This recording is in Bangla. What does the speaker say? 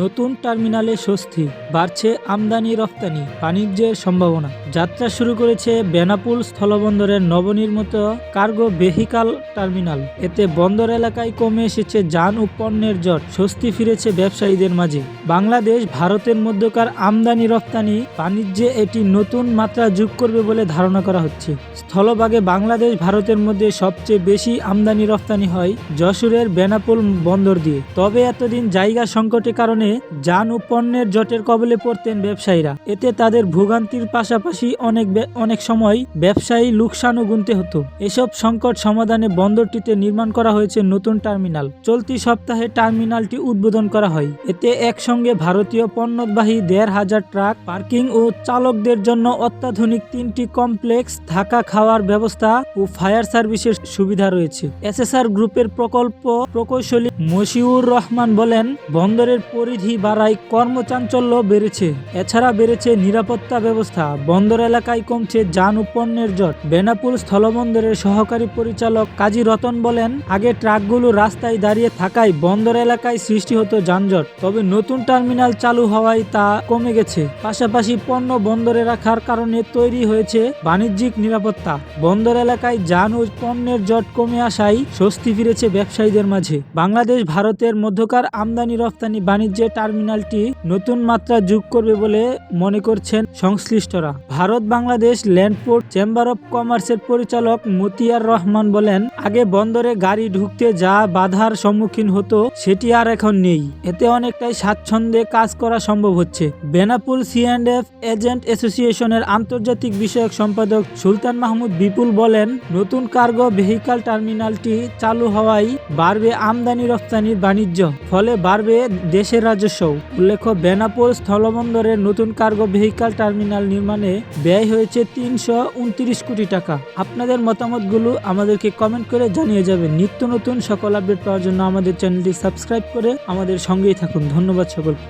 নতুন টার্মিনালে স্বস্তি, বাড়ছে আমদানি রপ্তানি বাণিজ্যের সম্ভাবনা। যাত্রা শুরু করেছে বেনাপুল স্থলবন্দরের নবনির্মিত কার্গো ভেহিকাল টার্মিনাল। এতে বন্দর এলাকায় কমে এসেছে যান ও পণ্যের জট, স্বস্তি ফিরেছে ব্যবসায়ীদের মাঝে। বাংলাদেশ, ভারতের মধ্যকার আমদানি রপ্তানি বাণিজ্যে এটি নতুন মাত্রা যোগ করবে বলে ধারণা করা হচ্ছে। স্থলভাগে বাংলাদেশ, ভারতের মধ্যে সবচেয়ে বেশি আমদানি রপ্তানি হয় যশোরের বেনাপোল বন্দর দিয়ে। তবে এতদিন জায়গা সংকটের কারণে যান ও পণ্যের জটের কবলে পড়তেন ব্যবসায়ীরা। এতে তাদের ভোগান্তির পাশাপাশি অনেক অনেক সময় ব্যবসায়ী লোকসানও গুনতে হতো। এসব সংকট সমাধানে বন্দরটিতে নির্মাণ করা হয়েছে নতুন টার্মিনাল। চলতি সপ্তাহে টার্মিনালটি উদ্বোধন করা হয়। এতে একসঙ্গে ভারতীয় পণ্যবাহী দেড় হাজার ট্রাক, পার্কিং ও চালকদের জন্য অত্যাধুনিক তিনটি কমপ্লেক্স, থাকা খাওয়ার ব্যবস্থা ও ফায়ার সার্ভিসের সুবিধা রয়েছে। এসএসআর গ্রুপের প্রকল্প প্রকৌশলী মশিউর রহমান বলেন, বন্দরের পরিধি বাড়ায় কর্মচাঞ্চল্য বেড়েছে। এছাড়া বেড়েছে নিরাপত্তা ব্যবস্থা। বন্দর এলাকায় কমছে যান ও পণ্যের জট। বেনাপুল স্থলবন্দরের সহকারী পরিচালক কাজী রতন বলেন, আগে ট্রাকগুলো রাস্তায় দাঁড়িয়ে থাকায় বন্দর এলাকায় সৃষ্টি হতো যানজট, তবে নতুন টার্মিনাল চালু হওয়ায় তা কমে গেছে। পাশাপাশি পণ্য বন্দরে রাখার কারণে তৈরি হয়েছে বাণিজ্যিক নিরাপত্তা। বন্দর এলাকায় যান ও পণ্যের জট কমে আসায় স্বস্তি ফিরেছে ব্যবসায়ীদের মাঝে। বাংলাদেশ, ভারতের মধ্যকার আমদানি রফতানি বাণিজ্যে টার্মিনালটি নতুন মাত্রা যোগ করবে বলে মনে করছেন সংশ্লিষ্টরা। Bharat Bangladesh landport chamber of কমার্সের পরিচালক মতিয়ার রহমান বলেন, আগে বন্দরে গাড়ি ঢুকতে যা বাধার সম্মুখীন হতো সেটি আর এখন নেই। এতে অনেকটাই স্বাচ্ছন্দ্যে কাজ করা সম্ভব হচ্ছে। বেনাপুল এফ এজেন্ট অ্যাসোসিয়েশনের আন্তর্জাতিক বিষয়ক সম্পাদক সুলতান মাহমুদ বিপুল বলেন, নতুন কার্গো ভেহিকাল টার্মিনালটি চালু হওয়ায় বাড়বে আমদানি রপ্তানির বাণিজ্য, ফলে বাড়বে দেশের রাজস্ব। উল্লেখ্য, বেনাপোল স্থলবন্দরের নতুন কার্গো ভেহিকাল টার্মিনাল নির্মাণে ব্যয় হয়েছে তিনশো উনত্রিশ কোটি টাকা। আপনাদের মতামতগুলো আমাদেরকে কমেন্ট করে জানিয়ে যাবেন। নিত্য নতুন সকল আপডেট পাওয়ার জন্য আমাদের চ্যানেলটি সাবস্ক্রাইব করে আমাদের সঙ্গেই থাকুন। ধন্যবাদ সকলকে।